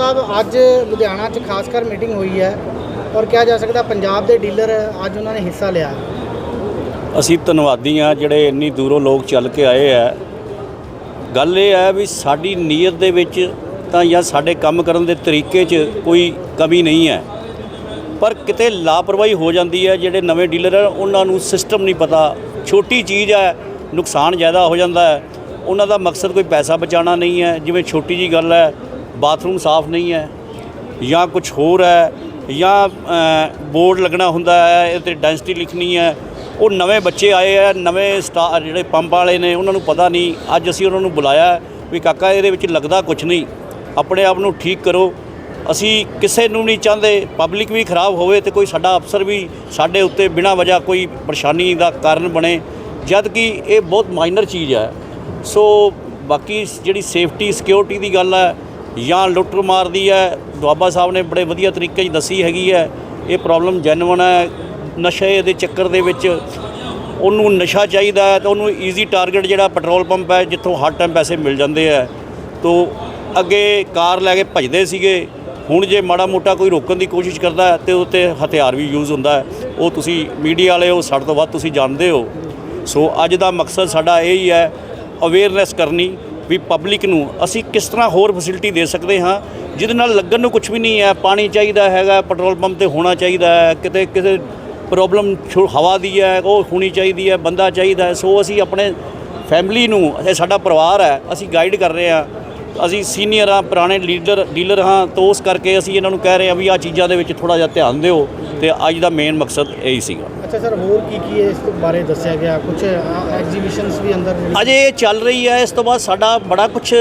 ਸਾਹਿਬ, ਅੱਜ ਲੁਧਿਆਣਾ 'ਚ ਖਾਸ ਕਰ ਮੀਟਿੰਗ ਹੋਈ ਹੈ ਔਰ ਕਿਹਾ ਜਾ ਸਕਦਾ ਪੰਜਾਬ ਦੇ ਡੀਲਰ ਅੱਜ ਉਹਨਾਂ ਨੇ ਹਿੱਸਾ ਲਿਆ। ਅਸੀਂ ਧੰਨਵਾਦੀ ਆ ਜਿਹੜੇ ਇੰਨੀ ਦੂਰੋਂ ਲੋਕ ਚੱਲ ਕੇ ਆਏ ਆ ਗੱਲ ਇਹ ਹੈ ਵੀ ਸਾਡੀ ਨੀਅਤ ਦੇ ਵਿੱਚ ਤਾਂ ਜਾਂ ਸਾਡੇ ਕੰਮ ਕਰਨ ਦੇ ਤਰੀਕੇ 'ਚ ਕੋਈ ਕਮੀ ਨਹੀਂ ਹੈ। ਪਰ ਕਿਤੇ ਲਾਪਰਵਾਹੀ ਹੋ ਜਾਂਦੀ ਹੈ, ਜਿਹੜੇ ਨਵੇਂ ਡੀਲਰ ਹੈ, ਉਹਨਾਂ ਨੂੰ ਸਿਸਟਮ ਨਹੀਂ ਪਤਾ। ਛੋਟੀ ਚੀਜ਼ ਹੈ, ਨੁਕਸਾਨ ਜ਼ਿਆਦਾ ਹੋ ਜਾਂਦਾ ਹੈ। ਉਹਨਾਂ ਦਾ ਮਕਸਦ ਕੋਈ ਪੈਸਾ ਬਚਾਉਣਾ ਨਹੀਂ ਹੈ। ਜਿਵੇਂ ਛੋਟੀ ਜੀ ਗੱਲ ਹੈ ਬਾਥਰੂਮ ਸਾਫ਼ ਨਹੀਂ ਹੈ ਜਾਂ ਕੁਝ ਹੋਰ ਹੈ ਜਾਂ ਬੋਰਡ ਲੱਗਣਾ ਹੁੰਦਾ ਹੈ ਇਹ ਤੇ ਡੈਂਸਿਟੀ ਲਿਖਣੀ ਹੈ। ਉਹ ਨਵੇਂ ਬੱਚੇ ਆਏ ਆ ਨਵੇਂ ਸਟਾਰ ਜਿਹੜੇ ਪੰਪ ਵਾਲੇ ਨੇ, ਉਹਨਾਂ ਨੂੰ ਪਤਾ ਨਹੀਂ। ਅੱਜ ਅਸੀਂ ਉਹਨਾਂ ਨੂੰ ਬੁਲਾਇਆ ਵੀ ਕਾਕਾ, ਇਹਦੇ ਵਿੱਚ ਲੱਗਦਾ ਕੁਝ ਨਹੀਂ। ਆਪਣੇ ਆਪ ਨੂੰ ਠੀਕ ਕਰੋ। ਅਸੀਂ ਕਿਸੇ ਨੂੰ ਨਹੀਂ ਚਾਹੁੰਦੇ। ਪਬਲਿਕ ਵੀ ਖਰਾਬ ਹੋਵੇ ਤੇ ਕੋਈ ਸਾਡਾ ਅਫਸਰ ਵੀ ਸਾਡੇ ਉੱਤੇ ਬਿਨਾਂ ਵਜ੍ਹਾ ਕੋਈ ਪਰੇਸ਼ਾਨੀ ਦਾ ਕਾਰਨ ਬਣੇ। ਜਦ ਕਿ ਇਹ ਬਹੁਤ ਮਾਈਨਰ ਚੀਜ਼ ਹੈ। ਸੋ ਬਾਕੀ ਜਿਹੜੀ ਸੇਫਟੀ ਸਿਕਿਉਰਿਟੀ ਦੀ ਗੱਲ ਹੈ ਜਾਂ ਲੁੱਟ ਮਾਰ ਦੀ ਹੈ। ਦੁਆਬਾ ਸਾਹਿਬ ਨੇ ਬੜੇ ਵਧੀਆ ਤਰੀਕੇ 'ਚ ਦੱਸੀ ਹੈਗੀ ਹੈ। ਇਹ ਪ੍ਰੋਬਲਮ ਜੈਨੂਅਨ ਹੈ। ਨਸ਼ੇ ਦੇ ਚੱਕਰ ਦੇ ਵਿੱਚ ਉਹਨੂੰ ਨਸ਼ਾ ਚਾਹੀਦਾ ਹੈ ਤਾਂ ਉਹਨੂੰ ਈਜ਼ੀ ਟਾਰਗੇਟ ਜਿਹੜਾ ਪੈਟਰੋਲ ਪੰਪ ਹੈ, ਜਿੱਥੋਂ ਹਰ ਟਾਈਮ ਪੈਸੇ ਮਿਲ ਜਾਂਦੇ ਹੈ। ਤੋ ਅੱਗੇ ਕਾਰ ਲੈ ਕੇ ਭਜਦੇ ਸੀਗੇ। ਹੁਣ ਜੇ ਮਾੜਾ ਮੋਟਾ ਕੋਈ ਰੋਕਣ ਦੀ ਕੋਸ਼ਿਸ਼ ਕਰਦਾ ਹੈ ਤੇ ਉੱਤੇ ਹਥਿਆਰ ਵੀ ਯੂਜ਼ ਹੁੰਦਾ ਹੈ। ਉਹ ਤੁਸੀਂ ਮੀਡੀਆ ਵਾਲੇ ਹੋ ਸਾਡੇ ਤੋਂ ਵੱਧ ਤੁਸੀਂ ਜਾਣਦੇ ਹੋ। ਸੋ ਅੱਜ ਦਾ ਮਕਸਦ ਸਾਡਾ ਇਹ ਹੀ ਹੈ ਅਵੇਅਰਨੈਸ ਕਰਨੀ। ਵੀ ਪਬਲਿਕ ਨੂੰ ਅਸੀਂ ਕਿਸ ਤਰ੍ਹਾਂ ਹੋਰ ਫੈਸਿਲਿਟੀ ਦੇ ਸਕਦੇ ਹਾਂ, ਜਿਹਦੇ ਨਾਲ ਲੱਗਣ ਨੂੰ ਕੁਝ ਵੀ ਨਹੀਂ ਹੈ, ਪਾਣੀ ਚਾਹੀਦਾ ਹੈਗਾ ਪੈਟਰੋਲ ਪੰਪ ਤੇ ਹੋਣਾ ਚਾਹੀਦਾ ਹੈ, ਕਿਤੇ ਕਿਸੇ ਪ੍ਰੋਬਲਮ ਹਵਾ ਦੀ ਹੈ, ਉਹ ਹੋਣੀ ਚਾਹੀਦੀ ਹੈ, ਬੰਦਾ ਚਾਹੀਦਾ ਹੈ, ਸੋ ਅਸੀਂ ਆਪਣੇ ਫੈਮਿਲੀ ਨੂੰ, ਇਹ ਸਾਡਾ ਪਰਿਵਾਰ ਹੈ, ਅਸੀਂ ਗਾਈਡ ਕਰ ਰਹੇ ਹਾਂ, ਅਸੀਂ ਸੀਨੀਅਰ ਆ ਪੁਰਾਣੇ ਲੀਡਰ ਡੀਲਰ ਹਾਂ, ਤਾਂ ਉਸ ਕਰਕੇ ਅਸੀਂ ਇਹਨਾਂ ਨੂੰ ਕਹਿ ਰਹੇ ਹਾਂ ਵੀ ਆਹ ਚੀਜ਼ਾਂ ਦੇ ਵਿੱਚ ਥੋੜਾ ਜਿਹਾ ਧਿਆਨ ਦਿਓ। ਤੇ ਅੱਜ ਦਾ ਮੇਨ ਮਕਸਦ ਇਹੀ ਸੀਗਾ। ਅੱਛਾ ਸਰ ਹੋਰ ਕੀ ਕੀ ਇਸ ਤੋਂ ਬਾਰੇ ਦੱਸਿਆ ਗਿਆ? ਕੁਝ ਐਗਜ਼ੀਬਿਸ਼ਨਸ ਵੀ ਅੰਦਰ ਅਜੇ ਇਹ ਚੱਲ ਰਹੀ ਹੈ ਇਸ ਤੋਂ ਬਾਅਦ ਸਾਡਾ ਬੜਾ ਕੁਝ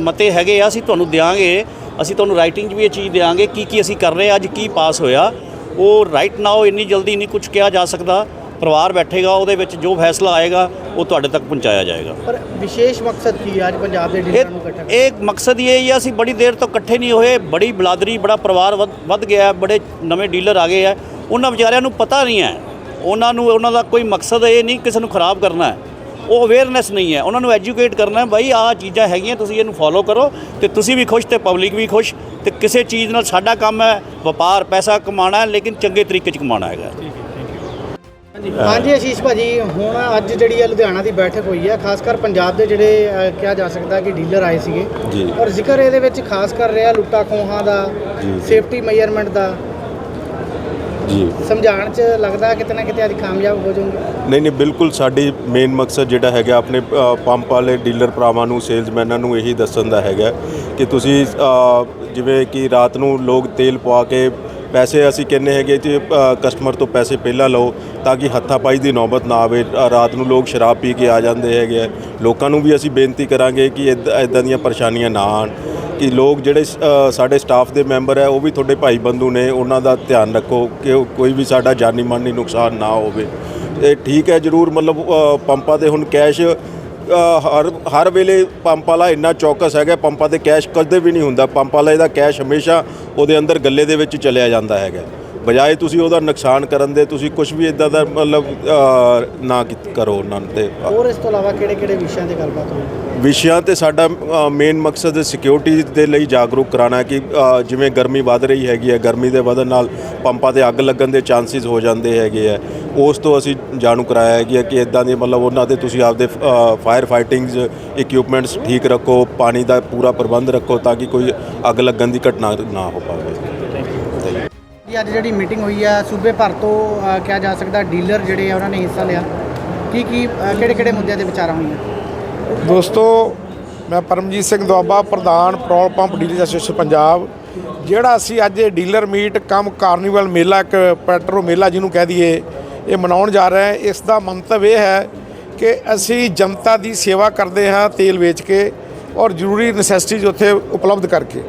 ਮਤੇ ਹੈਗੇ ਆ ਅਸੀਂ ਤੁਹਾਨੂੰ ਦਿਆਂਗੇ। ਅਸੀਂ ਤੁਹਾਨੂੰ ਰਾਈਟਿੰਗ 'ਚ ਵੀ ਇਹ ਚੀਜ਼ ਦਿਆਂਗੇ ਕੀ ਕੀ ਅਸੀਂ ਕਰ ਰਹੇ ਹਾਂ ਅੱਜ ਕੀ ਪਾਸ ਹੋਇਆ। ਉਹ ਰਾਈਟ ਨਾਓ ਇੰਨੀ ਜਲਦੀ ਨਹੀਂ ਕੁਝ ਕਿਹਾ ਜਾ ਸਕਦਾ। ਪਰਿਵਾਰ ਬੈਠੇਗਾ ਉਹਦੇ ਵਿੱਚ ਜੋ ਫੈਸਲਾ ਆਏਗਾ ਉਹ ਤੁਹਾਡੇ ਤੱਕ ਪਹੁੰਚਾਇਆ ਜਾਏਗਾ। ਪਰ ਵਿਸ਼ੇਸ਼ ਮਕਸਦ ਕੀ ਹੈ ਅੱਜ ਪੰਜਾਬ ਦੇ ਡੀਲਰਾਂ ਨੂੰ ਇਕੱਠਾ ਇਹ ਮਕਸਦ ਇਹ ਹੀ ਆ ਅਸੀਂ ਬੜੀ ਦੇਰ ਤੋਂ ਇਕੱਠੇ ਨਹੀਂ ਹੋਏ ਬੜੀ ਬਲਾਦਰੀ ਬੜਾ ਪਰਿਵਾਰ ਵੱਧ- ਗਿਆ ਬੜੇ ਨਵੇਂ ਡੀਲਰ ਆ ਗਏ ਆ। ਉਹਨਾਂ ਵਿਚਾਰਿਆਂ ਨੂੰ ਪਤਾ ਨਹੀਂ ਹੈ। ਉਹਨਾਂ ਨੂੰ ਉਹਨਾਂ ਦਾ ਕੋਈ ਮਕਸਦ ਇਹ ਨਹੀਂ ਕਿਸੇ ਨੂੰ ਖਰਾਬ ਕਰਨਾ ਹੈ। ਉਹ ਅਵੇਅਰਨੈਸ ਨਹੀਂ ਹੈ। ਉਹਨਾਂ ਨੂੰ ਐਜੂਕੇਟ ਕਰਨਾ ਹੈ ਬਾਈ ਆਹ ਚੀਜ਼ਾਂ ਹੈਗੀਆਂ ਤੁਸੀਂ ਇਹਨੂੰ ਫੋਲੋ ਕਰੋ ਤੇ ਤੁਸੀਂ ਵੀ ਖੁਸ਼ ਤੇ ਪਬਲਿਕ ਵੀ ਖੁਸ਼ ਤੇ ਕਿਸੇ ਚੀਜ਼ ਨਾਲ ਸਾਡਾ ਕੰਮ ਹੈ ਵਪਾਰ ਪੈਸਾ ਕਮਾਉਣਾ ਹੈ ਲੇਕਿਨ ਚੰਗੇ ਤਰੀਕੇ 'ਚ ਕਮਾਉਣਾ ਹੈਗਾ ਹਾਂਜੀ। ਆਸ਼ੀਸ਼ ਭਾਜੀ ਹੁਣ ਅੱਜ ਜਿਹੜੀ ਹੈ ਲੁਧਿਆਣਾ ਦੀ ਬੈਠਕ ਹੋਈ ਹੈ ਖਾਸ ਕਰ ਪੰਜਾਬ ਦੇ ਜਿਹੜੇ ਅ, ਕਿਹਾ ਜਾ ਸਕਦਾ ਕਿ ਡੀਲਰ ਆਏ ਸੀਗੇ। ਜੀ। ਔਰ ਜ਼ਿਕਰ ਇਹਦੇ ਵਿੱਚ ਖਾਸ ਕਰ ਰਿਹਾ ਲੁੱਟਾ ਖੋਹਾਂ ਦਾ ਜੀ। ਸੇਫਟੀ ਮੈਜ਼ਰਮੈਂਟ ਦਾ। ਜੀ। ਸਮਝਾਉਣ 'ਚ ਲੱਗਦਾ ਕਿਤੇ ਨਾ ਕਿਤੇ ਅੱਜ ਕਾਮਯਾਬ ਹੋ ਜਾਓਗੇ ਨਹੀਂ ਨਹੀਂ ਬਿਲਕੁਲ ਸਾਡੀ ਮੇਨ ਮਕਸਦ ਜਿਹੜਾ ਹੈਗਾ ਆਪਣੇ ਅ, ਪੰਪ ਵਾਲੇ ਡੀਲਰ ਭਰਾਵਾਂ ਨੂੰ ਸੇਲਜ਼ਮੈਨਾਂ ਨੂੰ ਇਹੀ ਦੱਸਣ ਦਾ ਹੈਗਾ ਕਿ ਤੁਸੀਂ ਅ, ਜਿਵੇਂ ਕਿ ਰਾਤ ਨੂੰ ਲੋਕ ਤੇਲ ਪਵਾ ਕੇ ਪੈਸੇ ਅਸੀਂ ਕਹਿੰਦੇ ਹੈਗੇ ਕਿ ਕਸਟਮਰ ਤੋਂ ਪੈਸੇ ਪਹਿਲਾਂ ਲਓ, ਤਾਂ ਕਿ ਹੱਥਾਪਾਈ ਦੀ ਨੌਬਤ ਨਾ ਆਵੇ। ਰਾਤ ਨੂੰ ਲੋਕ ਸ਼ਰਾਬ ਪੀ ਕੇ ਆ ਜਾਂਦੇ ਹੈਗੇ ਆ। ਲੋਕਾਂ ਨੂੰ ਵੀ ਅਸੀਂ ਬੇਨਤੀ ਕਰਾਂਗੇ ਕਿ ਇਦਾਂ ਦੀਆਂ ਪਰੇਸ਼ਾਨੀਆਂ ਨਾ ਆਣ ਕਿ ਲੋਕ ਜਿਹੜੇ ਸਾਡੇ ਸਟਾਫ ਦੇ ਮੈਂਬਰ ਹੈ ਉਹ ਵੀ ਤੁਹਾਡੇ ਭਾਈ ਬੰਧੂ ਨੇ, ਉਹਨਾਂ ਦਾ ਧਿਆਨ ਰੱਖੋ ਕਿ ਕੋਈ ਵੀ ਸਾਡਾ ਜਾਨੀ ਮਾਨੀ ਨੁਕਸਾਨ ਨਾ ਹੋਵੇ। ਇਹ ਠੀਕ ਹੈ, ਜਰੂਰ ਮਤਲਬ ਪੰਪਾਂ ਤੇ ਹੁਣ ਕੈਸ਼ ਹਰ ਹਰ ਵੇਲੇ ਪੰਪ ਵਾਲਾ ਇੰਨਾ ਚੌਕਸ ਹੈਗਾ, ਪੰਪਾਂ ਤੇ ਕੈਸ਼ ਕਦੇ ਵੀ ਨਹੀਂ ਹੁੰਦਾ। ਪੰਪ ਵਾਲਾ ਇਹਦਾ ਕੈਸ਼ ਹਮੇਸ਼ਾ ਉਹਦੇ ਅੰਦਰ ਗੱਲੇ ਦੇ ਵਿੱਚ ਚਲਿਆ ਜਾਂਦਾ ਹੈਗਾ। ਬਜਾਏ ਤੁਸੀਂ ਉਹਦਾ ਨੁਕਸਾਨ ਕਰਨ ਦੇ ਤੁਸੀਂ ਕੁਝ ਵੀ ਇਦਾਂ ਦਾ ਮਤਲਬ ਨਾ ਕੀਤ- ਕਰੋ ਉਹਨਾਂ ਤੇ। ਹੋਰ ਇਸ ਤੋਂ ਇਲਾਵਾ ਕਿਹੜੇ ਕਿਹੜੇ ਵਿਸ਼ਿਆਂ ਤੇ ਗੱਲਬਾਤ ਹੋਈ? ਵਿਸ਼ਿਆਂ ਤੇ ਸਾਡਾ ਮੇਨ ਮਕਸਦ ਸਿਕਿਉਰਿਟੀ ਦੇ ਲਈ ਜਾਗਰੂਕ ਕਰਾਉਣਾ ਹੈ ਕਿ ਅ, ਜਿਵੇਂ ਗਰਮੀ ਵੱਧ ਰਹੀ ਹੈਗੀ ਹੈ ਗਰਮੀ ਦੇ ਵਧਣ ਨਾਲ ਪੰਪਾਂ ਤੇ ਅੱਗ ਲੱਗਣ ਦੇ ਚਾਂਸਸ ਹੋ ਜਾਂਦੇ ਹੈਗੇ ਆ ਉਸ ਤੋਂ ਅਸੀਂ ਜਾਣੂ ਕਰਾਇਆ ਹੈ ਕਿ- ਇਦਾਂ ਦੇ ਮਤਲਬ ਉਹਨਾਂ ਦੇ ਤੁਸੀਂ ਆਪਦੇ ਫਾਇਰ ਫਾਈਟਿੰਗਸ ਇਕਵਿਪਮੈਂਟਸ ਠੀਕ ਰੱਖੋ ਪਾਣੀ ਦਾ ਪੂਰਾ ਪ੍ਰਬੰਧ ਰੱਖੋ ਤਾਂ ਕਿ ਕੋਈ ਅੱਗ ਲੱਗਣ ਦੀ ਘਟਨਾ ਨਾ ਹੋ ਪਾਵੇ। ਜੀ ਅੱਜ ਜਿਹੜੀ ਮੀਟਿੰਗ ਹੋਈ ਹੈ ਸੂਬੇ ਭਰ ਤੋਂ ਕਿਹਾ ਜਾ ਸਕਦਾ ਡੀਲਰ ਜਿਹੜੇ ਆ, ਉਹਨਾਂ ਨੇ ਹਿੱਸਾ ਲਿਆ। ਕੀ ਕੀ ਕਿਹੜੇ ਕਿਹੜੇ ਮੁੱਦਿਆਂ ਤੇ ਵਿਚਾਰਾਂ ਹੋਈਆਂ? ਦੋਸਤੋ, ਮੈਂ ਪਰਮਜੀਤ ਸਿੰਘ ਦੁਆਬਾ, ਪ੍ਰਧਾਨ petrol pump dealer association Punjab. ਜਿਹੜਾ ਅਸੀਂ ਅੱਜ ਇਹ ਡੀਲਰ ਮੀਟ ਕਮ ਕਾਰਨੀਵਲ ਮੇਲਾ, ਇੱਕ ਪੈਟਰੋ ਮੇਲਾ ਜਿਹਨੂੰ ਕਹਿ ਦਈਏ, ਇਹ ਮਨਾਉਣ ਜਾ ਰਹੇ ਹਾਂ। ਇਸ ਦਾ ਮੰਤਵ ਇਹ ਹੈ ਕਿ ਅਸੀਂ ਜਨਤਾ ਦੀ ਸੇਵਾ ਕਰਦੇ ਹਾਂ ਤੇਲ ਵੇਚ ਕੇ ਔਰ ਜ਼ਰੂਰੀ ਨੈਸੈਸਿਟੀਜ਼ ਉੱਥੇ ਉਪਲਬਧ ਕਰਕੇ।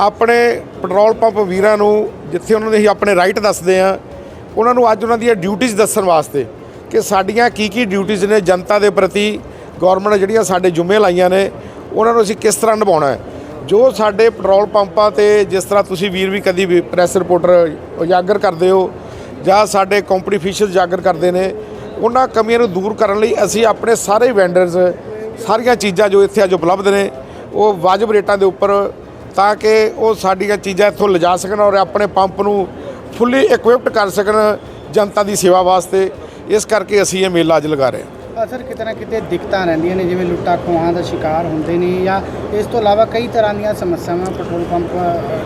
ਆਪਣੇ ਪੈਟਰੋਲ ਪੰਪ ਵੀਰਾਂ ਨੂੰ ਜਿੱਥੇ ਉਹਨਾਂ ਦੇ ਅਸੀਂ ਆਪਣੇ ਰਾਈਟ ਦੱਸਦੇ ਹਾਂ ਉਹਨਾਂ ਨੂੰ ਅੱਜ ਉਹਨਾਂ ਦੀਆਂ ਡਿਊਟੀਆਂ ਦੱਸਣ ਵਾਸਤੇ ਕਿ ਸਾਡੀਆਂ ਕੀ ਕੀ ਡਿਊਟੀਆਂ ਨੇ ਜਨਤਾ ਦੇ ਪ੍ਰਤੀ ਗਵਰਨਮੈਂਟ ਜਿਹੜੀਆਂ ਸਾਡੇ ਜੁਮੇ ਲਾਈਆਂ ਨੇ, ਉਹਨਾਂ ਨੂੰ ਅਸੀਂ ਕਿਸ ਤਰ੍ਹਾਂ ਨਿਭਾਉਣਾ ਹੈ? ਜੋ ਸਾਡੇ ਪੈਟਰੋਲ ਪੰਪਾਂ ਤੇ ਜਿਸ ਤਰ੍ਹਾਂ ਤੁਸੀਂ ਵੀਰ ਵੀ ਕਦੀ ਵੀ ਪ੍ਰੈਸ ਰਿਪੋਰਟਰ ਉਜਾਗਰ ਕਰਦੇ ਹੋ, ਜਾਂ ਸਾਡੇ ਕੰਪਨੀ ਅਫੀਸ਼ੀਅਲ ਉਜਾਗਰ ਕਰਦੇ ਨੇ, ਉਹਨਾਂ ਕਮੀਆਂ ਨੂੰ ਦੂਰ ਕਰਨ ਲਈ ਅਸੀਂ ਆਪਣੇ ਸਾਰੇ ਵੈਂਡਰਸ ਸਾਰੀਆਂ ਚੀਜ਼ਾਂ ਜੋ ਇੱਥੇ ਅੱਜ ਉਪਲਬਧ ਨੇ, ਉਹ ਵਾਜਬ ਰੇਟਾਂ ਦੇ ਉੱਪਰ ਤਾਂ ਕਿ ਉਹ ਸਾਡੀਆਂ ਚੀਜ਼ਾਂ ਇੱਥੋਂ ਲਿਜਾ ਸਕਣ ਔਰ ਆਪਣੇ ਪੰਪ ਨੂੰ ਫੁੱਲੀ ਇਕਵਿਪਡ ਕਰ ਸਕਣ ਜਨਤਾ ਦੀ ਸੇਵਾ ਵਾਸਤੇ। ਇਸ ਕਰਕੇ ਅਸੀਂ ਇਹ ਮੇਲਾ ਅੱਜ ਲਗਾ ਰਹੇ ਹਾਂ। ਅ, ਸਰ ਕਿਤੇ ਦਿੱਕਤਾਂ ਰਹਿੰਦੀਆਂ ਨੇ ਜਿਵੇਂ ਲੁੱਟਾਂ ਖੋਹਾਂ ਦਾ ਸ਼ਿਕਾਰ ਹੁੰਦੇ ਨੇ ਜਾਂ ਇਸ ਤੋਂ ਇਲਾਵਾ ਕਈ ਤਰ੍ਹਾਂ ਦੀਆਂ ਸਮੱਸਿਆਵਾਂ ਪੈਟਰੋਲ ਪੰਪ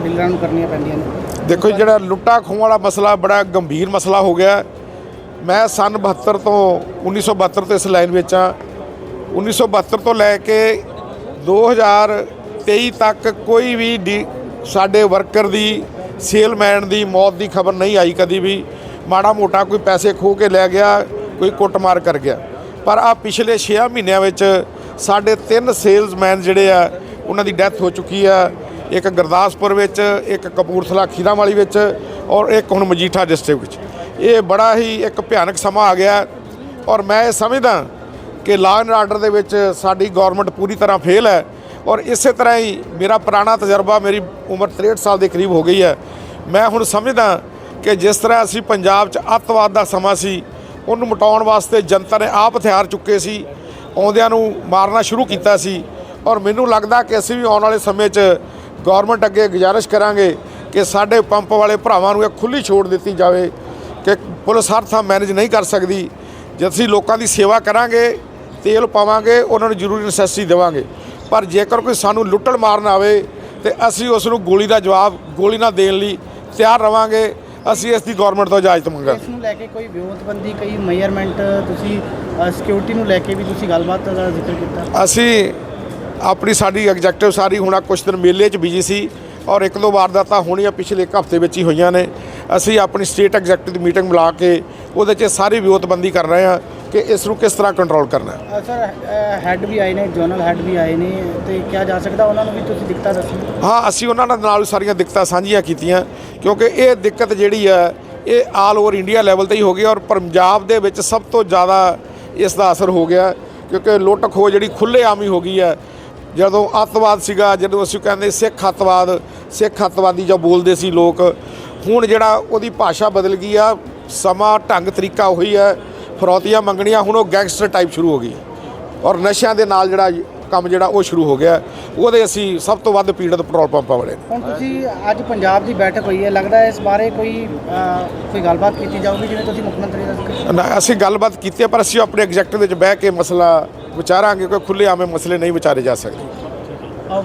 ਡੀਲਰਾਂ ਨੂੰ ਕਰਨੀਆਂ ਪੈਂਦੀਆਂ ਨੇ। ਦੇਖੋ ਜੀ, ਜਿਹੜਾ ਲੁੱਟਾ ਖੋਹ ਵਾਲਾ ਮਸਲਾ ਬੜਾ ਗੰਭੀਰ ਮਸਲਾ ਹੋ ਗਿਆ। ਮੈਂ ਸੰਨ 72 ਤੋਂ 1972 ਤੋਂ ਇਸ ਲਾਈਨ ਵਿੱਚ ਆ 1972 ਤੋਂ ਲੈ ਕੇ 2023 ਤੱਕ ਕੋਈ ਵੀ ਡੀ- ਸਾਡੇ ਵਰਕਰ ਦੀ, ਸੇਲਮੈਨ ਦੀ ਮੌਤ ਦੀ ਖਬਰ ਨਹੀਂ ਆਈ ਕਦੀ ਵੀ। ਮਾੜਾ ਮੋਟਾ ਕੋਈ ਪੈਸੇ ਖੋ ਕੇ ਲੈ ਗਿਆ, ਕੋਈ ਕੁੱਟਮਾਰ ਕਰ ਗਿਆ। ਪਰ ਆ ਪਿਛਲੇ 6 ਮਹੀਨਿਆਂ ਵਿੱਚ ਸਾਡੇ ਤਿੰਨ ਸੇਲਜ਼ਮੈਨ ਜਿਹੜੇ ਆ, ਉਹਨਾਂ ਦੀ ਡੈਥ ਹੋ ਚੁੱਕੀ ਆ। ਇੱਕ ਗੁਰਦਾਸਪੁਰ ਵਿੱਚ, ਇੱਕ ਕਪੂਰਥਲਾ ਖੀਰਾਂ ਵਾਲੀ ਵਿੱਚ ਔਰ ਇੱਕ ਹੁਣ ਮਜੀਠਾ ਡਿਸਟ੍ਰਿਕਟ ਵਿੱਚ। ਇਹ ਬੜਾ ਹੀ ਇੱਕ ਭਿਆਨਕ ਸਮਾਂ ਆ ਗਿਆ ਔਰ ਮੈਂ ਇਹ ਸਮਝਦਾ ਕਿ ਲਾਅ ਐਂਡ ਆਰਡਰ ਦੇ ਵਿੱਚ ਸਾਡੀ ਗਵਰਨਮੈਂਟ ਪੂਰੀ ਤਰ੍ਹਾਂ ਫੇਲ ਹੈ। ਔਰ ਇਸੇ ਤਰ੍ਹਾਂ ਹੀ ਮੇਰਾ ਪੁਰਾਣਾ ਤਜਰਬਾ ਮੇਰੀ ਉਮਰ 63 ਸਾਲ ਦੇ ਕਰੀਬ ਹੋ ਗਈ ਹੈ। ਮੈਂ ਹੁਣ ਸਮਝਦਾ ਕਿ ਜਿਸ ਤਰ੍ਹਾਂ ਅਸੀਂ ਪੰਜਾਬ 'ਚ ਅੱਤਵਾਦ ਦਾ ਸਮਾਂ ਸੀ, ਉਹਨੂੰ ਮਿਟਾਉਣ ਵਾਸਤੇ ਜਨਤਾ ਨੇ ਆਪ ਹਥਿਆਰ ਚੁੱਕੇ ਸੀ, ਆਉਂਦਿਆਂ ਨੂੰ ਮਾਰਨਾ ਸ਼ੁਰੂ ਕੀਤਾ ਸੀ ਔਰ ਮੈਨੂੰ ਲੱਗਦਾ ਕਿ ਅਸੀਂ ਵੀ ਆਉਣ ਵਾਲੇ ਸਮੇਂ 'ਚ ਗਵਰਨਮੈਂਟ ਅੱਗੇ ਗੁਜ਼ਾਰਿਸ਼ ਕਰਾਂਗੇ ਕਿ ਸਾਡੇ ਪੰਪ ਵਾਲੇ ਭਰਾਵਾਂ ਨੂੰ ਇਹ ਖੁੱਲੀ ਛੋੜ ਦਿੱਤੀ ਜਾਵੇ ਕਿ ਪੁਲਿਸ ਹਰ ਥਾਂ ਮੈਨੇਜ ਨਹੀਂ ਕਰ ਸਕਦੀ। ਜੇ ਅਸੀਂ ਲੋਕਾਂ ਦੀ ਸੇਵਾ ਕਰਾਂਗੇ, ਤੇਲ ਪਾਵਾਂਗੇ, ਉਹਨਾਂ ਨੂੰ ਜ਼ਰੂਰੀ ਨੈਸੈਸਿਟੀ ਦੇਵਾਂਗੇ। ਪਰ ਜੇਕਰ ਕੋਈ ਸਾਨੂੰ ਲੁੱਟਣ ਮਾਰਨ ਆਵੇ ਤੇ ਅਸੀਂ ਉਸ ਨੂੰ ਗੋਲੀ ਦਾ ਜਵਾਬ ਗੋਲੀ ਨਾਲ ਦੇਣ ਲਈ ਤਿਆਰ ਰਵਾਂਗੇ ਅਸੀਂ ਇਸ ਦੀ ਗਵਰਨਮੈਂਟ ਤੋਂ ਇਜਾਜ਼ਤ ਮੰਗਾਂਗੇ। ਇਸ ਨੂੰ ਲੈ ਕੇ ਕੋਈ ਵਿਉਂਤਬੰਦੀ ਕਈ ਮੇਜਰਮੈਂਟ ਤੁਸੀਂ ਸਿਕਿਉਰਿਟੀ ਨੂੰ ਲੈ ਕੇ ਵੀ ਤੁਸੀਂ ਗੱਲਬਾਤ ਦਾ ਜ਼ਿਕਰ ਕੀਤਾ? ਅਸੀਂ ਆਪਣੀ ਸਾਡੀ ਐਗਜ਼ੈਕਟਿਵ ਸਾਰੀ ਹੁਣ ਕੁਛ ਦਿਨ ਮੇਲੇ 'ਚ ਬਿਜ਼ੀ ਸੀ ਔਰ ਇੱਕ ਦੋ ਵਾਰਦਾਤਾਂ ਹੋਣੀਆਂ ਪਿਛਲੇ ਇੱਕ ਹਫ਼ਤੇ ਵਿੱਚ ਹੀ ਹੋਈਆਂ ਨੇ। ਅਸੀਂ ਆਪਣੀ ਸਟੇਟ ਐਗਜ਼ੈਕਟਿਵ ਦੀ ਮੀਟਿੰਗ ਬੁਲਾ ਕੇ ਉਹਦੇ 'ਚ ਸਾਰੀ ਵਿਉਂਤਬੰਦੀ ਕਰ ਰਹੇ ਹਾਂ। ਕਿ ਇਸ ਨੂੰ ਕਿਸ ਤਰ੍ਹਾਂ ਕੰਟਰੋਲ ਕਰਨਾ ਹੈ? ਸਰ ਹੈੱਡ ਵੀ ਆਏ ਨੇ ਜ਼ੋਨਲ ਹੈੱਡ ਵੀ ਆਏ ਨੇ ਤੇ ਕਿਹਾ ਜਾ ਸਕਦਾ ਉਹਨਾਂ ਨੂੰ ਵੀ ਤੁਸੀਂ ਦਿੱਕਤਾਂ ਦੱਸੋ। ਹਾਂ ਅਸੀਂ ਉਹਨਾਂ ਨਾਲ ਨਾਲ ਸਾਰੀਆਂ ਦਿੱਕਤਾਂ ਸਾਂਝੀਆਂ ਕੀਤੀਆਂ ਕਿਉਂਕਿ ਇਹ ਦਿੱਕਤ ਜਿਹੜੀ ਹੈ ਇਹ ਆਲ ਓਵਰ ਇੰਡੀਆ ਲੈਵਲ ਤੇ ਹੀ ਹੋ ਗਈ ਔਰ ਪੰਜਾਬ ਦੇ ਵਿੱਚ ਸਭ ਤੋਂ ਜ਼ਿਆਦਾ ਇਸ ਦਾ ਅਸਰ ਹੋ ਗਿਆ ਕਿਉਂਕਿ ਲੁੱਟ ਖੋਹ ਜਿਹੜੀ ਖੁੱਲ੍ਹੇਆਮ ਹੀ ਹੋ ਗਈ ਹੈ। ਜਦੋਂ ਅੱਤਵਾਦ ਸੀਗਾ ਜਦੋਂ ਅਸੀਂ ਕਹਿੰਦੇ ਸਿੱਖ ਅੱਤਵਾਦ ਸਿੱਖ ਅੱਤਵਾਦੀ ਜੋ ਬੋਲਦੇ ਸੀ ਲੋਕ ਹੁਣ ਜਿਹੜਾ ਉਹਦੀ ਭਾਸ਼ਾ ਬਦਲ ਗਈ ਆ ਸਮਾਂ ਢੰਗ ਤਰੀਕਾ ਉਹੀ ਹੈ। ਫਰੌਤੀਆਂ ਮੰਗਣੀਆਂ ਹੁਣ ਉਹ ਗੈਂਗਸਟਰ ਟਾਈਪ ਸ਼ੁਰੂ ਹੋ ਗਈ। ਔਰ ਨਸ਼ਿਆਂ ਦੇ ਨਾਲ ਜਿਹੜਾ ਕੰਮ ਜਿਹੜਾ ਉਹ ਸ਼ੁਰੂ ਹੋ ਗਿਆ। ਉਹਦੇ ਅਸੀਂ ਸਭ ਤੋਂ ਵੱਧ ਪੀੜਤ ਪੈਟਰੋਲ ਪੰਪਾਂ ਵਾਲੇ ਨੇ। ਹੁਣ ਤੁਸੀਂ ਅੱਜ ਪੰਜਾਬ ਦੀ ਬੈਠਕ ਹੋਈ ਹੈ ਲੱਗਦਾ ਹੈ ਇਸ ਬਾਰੇ ਕੋਈ ਕੋਈ ਗੱਲਬਾਤ ਕੀਤੀ ਜਾਊਗੀ ਜਿਵੇਂ ਤੁਸੀਂ ਮੁੱਖ ਮੰਤਰੀ ਦਾ ਜ਼ਿਕਰ ਨਾ, ਅਸੀਂ ਗੱਲਬਾਤ ਕੀਤੀ ਹੈ ਪਰ ਅਸੀਂ ਆਪਣੇ ਐਗਜ਼ੈਕਟਿਵ ਵਿੱਚ ਬਹਿ ਕੇ ਮਸਲਾ ਵਿਚਾਰਾਂਗੇ ਕੋਈ ਖੁੱਲ੍ਹੇ ਆਵੇਂ ਮਸਲੇ ਨਹੀਂ ਵਿਚਾਰੇ ਜਾ ਸਕਦੇ।